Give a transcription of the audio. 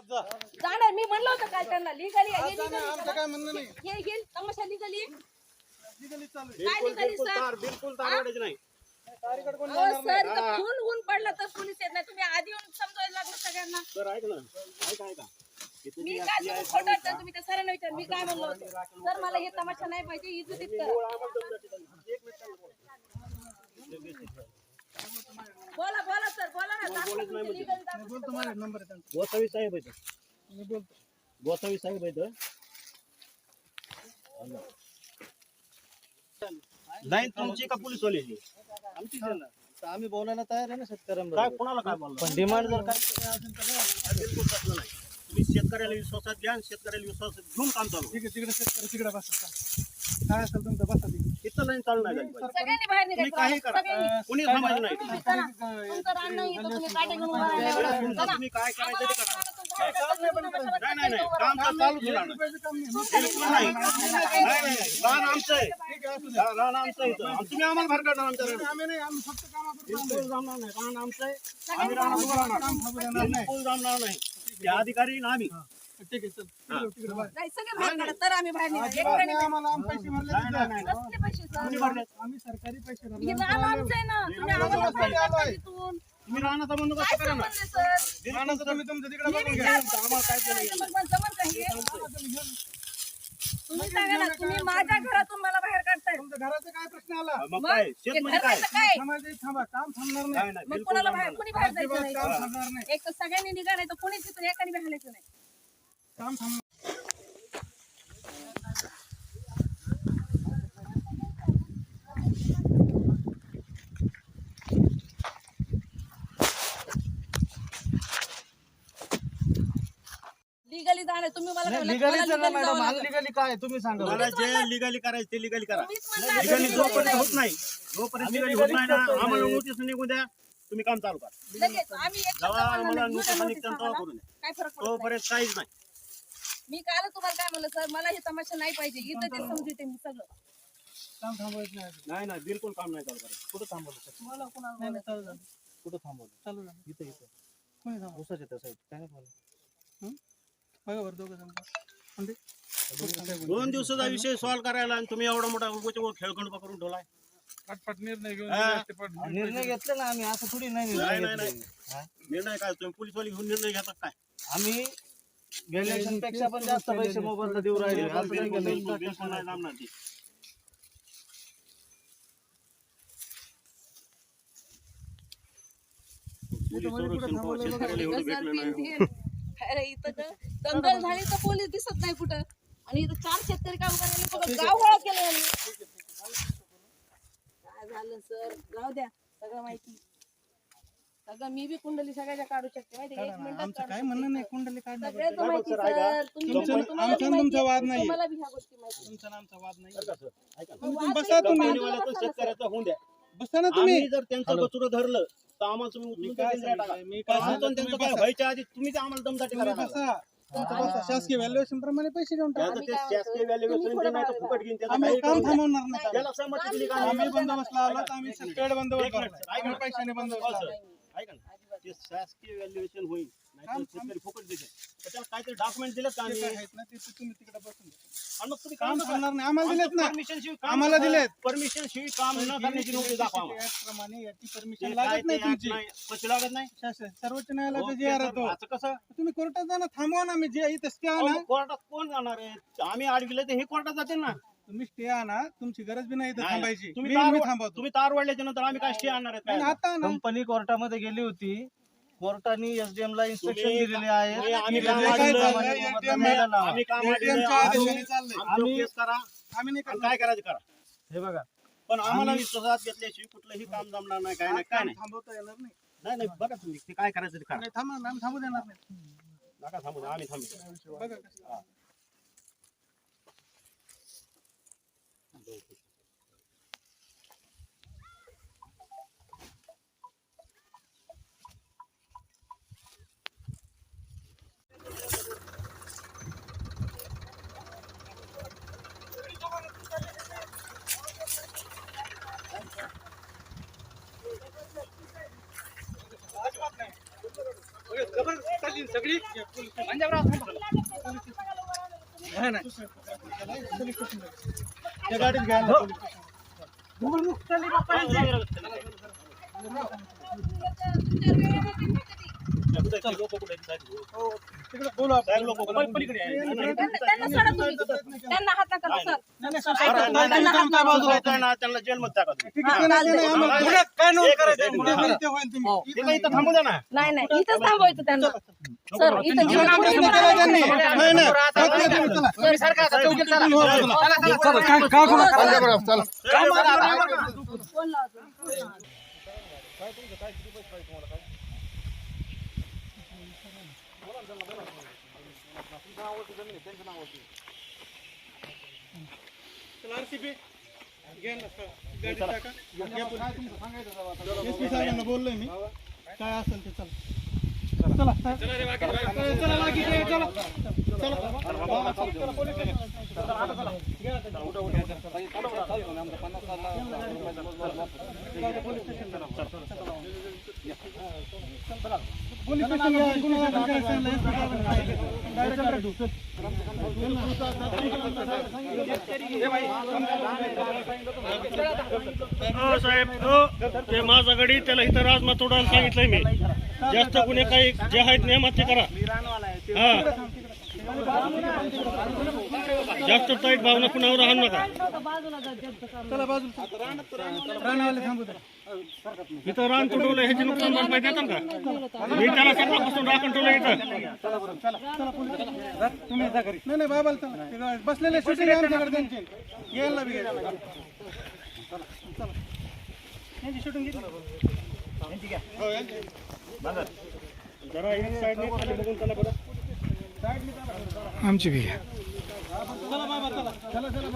जाणार. मी म्हणलं होतं काय त्यांना लिगली आमचं काय म्हणणं नाही. हे हे तमाशा लिगली लिगली चालू आहे. काय लिगली सर तार बिलकुल तार वाढायची नाही. तारीकडे कोण अहो सर इथं खून ऊन पडला तर पोलीस येत नाही. तुम्ही आधी येऊन समजायला लागलं सगळ्यांना. तर ऐक ना. ऐका ऐका. तुम्ही मी काय तुम्ही खोटं वाटतं, तुम्ही त्या सरांना विचार. मी काय म्हणलं होतं? सर मला हे तमाशा नाही पाहिजे इज्जतीत करा बोला बोला सर बोला ना. बोलतो माझा नंबर आहे त्यांचा. गोसावी साहेब आहेत. मी बोलतो. गोसावी साहेब आहेत. लाईन तुमची का पोलीस वाल्याची आमची तर आम्ही बोलायला तयार आहे ना शेतकऱ्यांबरोबर. काय कोणाला काय बोलला पण डिमांड जर काय केलं असेल तर नाही. बिलकुल तसलं नाही. तुम्ही शेतकऱ्याला विश्वासात घ्या आणि शेतकऱ्याला विश्वासात घेऊन काम चालू ठीक आहे तिकडे शेतकरी तिकडे बसा काय असेल तुमचं बसा इथं लाईन चालू नाही झाली पाहिजे. सगळ्यांनी बाहेर तुम्ही निघायचं काही करा सगळ्यांनी. कोणी थांबायचं नाही तुम्ही करा. तुमचं रान नाही इथं तुम्ही काटे घेऊन उभा राहिल्यावर. तुमचं चला. तुम्ही काय करायचं ते करा नाही नाही नाही काम तर चालू ठेवणार नाही. रुपयाचं काम नाही. बिलकुल नाही नाही नाही नाही. रान आमचं आहे रा- रान आमचं आहे इथं. आणि तुम्ही आम्हाला बाहेर काढणार आमच्या रानात. नाही बिलकुल जमणार रान आमचं आहे आम्ही रानात उभं राहणार काम थांबू देणार नाही बिलकुल जमणार नाही ते अधिकारी ना आम्ही ठीक आहे चल. तिकडे तिकडे बाय नाही, सगळे बाहेर काढा, तर आम्ही बाहेर निघू. एक नाही, आम्हाला आम पैसे भरले नाही नाही नाही कसले पैसे सर? कोणी भरले. आम्ही सरकारी पैसे हे भरले रान आमचं आहे ना. तुम्ही आम्हाला बाहेर काढता तिथून. तुम्ही रानाचा बंदोबस्त काय करा ना. संबंध आहे, सर? रानाचं तुम्ही तुमचं तिकडे हे बघून बी घ्या. चार पक्षाचे करायचं, मग मग जमल का हे? तुम्ही सांगा ना, तुम्ही माझ्या घरातून मला बाहेर काढताय. तुमच्या घराचा काय प्रश्न आला? मग मग काय? शेत म्हणजे काय? घराचं काय थांबायचं थांबा काम थांबणार नाही. नाही नाही मग बिलकुल कोणाला बाहेर. कोणी बाहेर जायचं अजिबात नाही. काम थांबणार नाही. एक तर सगळ्यांनी निघा नाही तर कोणीच तिथून एकाने बी हालायचं नाही. काम थांबणार लिगली जाणार तुम्ही मला बोलला, लिगली मला चला legally मॅडम जावं लागेल. अनलिगली काय तुम्ही सांगा मला जे लिगली करायचं ते लिगली करा लिगली जोपर्यंत. होत नाही जोपर्यंत लिगली होत नाही ना आम्हाला नोटीस निघू द्या तुम्ही काम चालू करा लगेच आम्ही एक शब्द जेव्हा आम्हाला. नोटीस निघते तेव्हा द्या. तोपर्यंत काहीच नाही मी काल तुम्हाला काय म्हणलं सर मला हे तमाशा नाही पाहिजे. इथं ते समजते मी सगळं. काम थांबवायचं नाही नाही नाही बिलकुल काम नाही चालू करायचं कुठं थांबवलं मला कोणाला नाही, नाही, चालू झालं. कुठं थांबवलं? चालू झालं. इथं इथं. कोणी थांबवा उसाच्या त्या साईड काय नाही बघा बरं दोघं जण म्हणजे दोन दिवसाचा विषय सॉल्व्ह करायला आणि तुम्ही एवढा मोठा उगाच उगा खेळखंडोबा करून ठेवलाय. पटपट निर्णय घेऊन हा. पट- निर्णय घेतले ना आम्ही असं थोडी नाही नाही निर्णय नाही. घेतले. नाही निर्णय काय तुम्ही पोलीसवाले घेऊन निर्णय घेतात काय? आम्ही इलेक्शनपेक्षा पण जास्त पैसे मोबाईलला देऊ राहिले. असं नाही बिलकुल केलं. बिलकुल बिलकुल नाही जमणार ती. पोलीस संरक्षण कवा शेतकऱ्याला एवढं भेटलं नाही. अरे इथं तर दंगल झाली तर पोलीस दिसत नाही कुठं. आणि इथं चार शेतकरी काम करायला बघा. गाव गोळा केलं यांनी. काय झालं सर? जाऊ द्या. सगळं माहिती. सगळं मी बी कुंडली सगळ्याच्या काढू शकते माहिती एक मिनिटात आमचं काढू काय. म्हणणं नाही कुंडली काढणार सगळ्याच माहिती सर, ऐका. सर तुम्ही तुमचं- तुम्हाला बी आमचा माहिती तुमचा वाद आहे, नाहीये. तुम्हाला बी ह्या गोष्टी माहिती आहे. तुमचा आणि आमचा वाद नाही सर, ऐका. तुम्ही वाद बसा नाही, तुम्ही. कंपनीवाला बसा ना, सर. शेतकऱ्याचं होऊन द्या बसा ना तुम्ही आम्ही जर त्यांचं कचुरं धरलं तर आम्हाला तुम्ही मी उचलून काय त्या पिंजऱ्यात टाका. सांगितलंय? मी काय आमचं आणि सांगितलं? त्यांचं तुम्ही काय बसा. व्हायच्या आधी तुम्हीच आम्हाला दमदाटी तुम्ही करायला लागला. बसा तुमचं बसा. शासकीय व्हॅल्युएशन प्रमाणे पैसे देऊन टाका त्याचं ते काय शासकीय म्हणतो, व्हॅल्युएशन तुम्ही नाही तर थोडं फुकट घेईन त्याचं आम्ही काही काम. थांबवणार नाही त्याला? बंदोबस्त लावला तर आम्ही पेड बंदोबस्त लावला. आम्ही. पैशाने बंदोबस्त लावला. ते शासकीय व्हॅल्युएशन होईल नाहीतर शेतकरी फुकट देते तर त्याला काहीतरी डॉक्युमेंट दिलं का ते आम्ही? काय आहेत ना, ते तुम्ही तिकडे बसून घ्या. आणि मग तुम्ही काम काम थांबणार नाही. आम्हाला दिलेत ना. परमिशन शिवाय काम आम्हाला दिलेत. परमिशन शिवाय काम न करण्याची नोटीस दाखवा आम्हाला. Act प्रमाणे याची ते परमिशन काय लागत नाही act तुमची. नाही, कशी लागत नाही? शासन- सर्वोच्च न्यायालयाचा जी आर कसं? तुम्ही कोर्टात जा ना थांबवा ना मी जे इथं स्टे अहो, आणा मग कोर्टात कोण जाणार आहे? आम्ही अडविले तर हे कोर्टात जाते ना. तुम्ही स्टे आणा. तुमची गरज बी नाही इथं नाही, थांबायची. तुम्ही मी तार मी थांबवतो. तुम्ही तार वाढल्याच्या नंतर आम्ही काय स्टे आणणार आहेत नाही, काय? आता कंपनी कोर्टामध्ये गेली होती. कोर्टाने एसडीएम ला इन्स्ट्रक्शन तुम्ही- दिलेले आहेत तुम्ही- आम्ही की काय जे काय काही चाललंय, प्रमाणे ATM मोबदला द्यायला लावा. आम्ही काम ATM च्या आदेशाने चाललंय. आम्ही केस करा. आम्ही नाही आणि करणार. काय करायचं करा. हे बघा. पण आम्हाला विश्वासात घेतल्याशिवाय कुठलंही काम जमणार नाही काय नाही काय काम नाही थांबवता येणार नाही. नाही नाही बघा तुम्ही ते काय करायचं ते करा. नाही, थांबा ना, आम्ही थांबू देणार नाही. नका थांबू द्या, आम्ही थांबू. बघा कसं. सगळी पंजाबराव नाही মুখ त्या गाडीत घ्यायला तिकडे बोलू आपण. त्यांना त्यांना सोडा तुम्ही त्यांना हात नका सर त्यांना त्यांना जेलमध्ये टाका तुम्ही. हा, काय नोंद करायचं पुढे होईल ते होईल तुम्ही. ते काही इथं थांबू द्या ना नाही नाही इथंच थांबवायचं त्यांना सर इथं घेऊन आमच्या आम्ही समोर केलं त्यांनी. बोललोय मी काय असेल ते चला चला चला चला. हो साहेब हो. ते माझा गडी त्याला इथं राजमा तोडायला सांगितलंय मी. जास्त गुन्हे काही जे आहेत नियमात ते करा. हा. जास्त ताईट भावना कुणावर राहू नका. चला बाजूला. इथं रान तुडवलं ह्याची नुकसान भरपाई देतात का? मी त्याला सकाळपासून राखण ठेवलं इथं. तुम्ही जा घरी. नाही नाही चला जा- बसलेले शूटिंग आहे आमच्याकडे त्यांची. घ्यायला बी. चला यांची शूटिंग घेतली. जरा एक साईडने खाली बघून त्याला बरं. आमची बाबा चला चला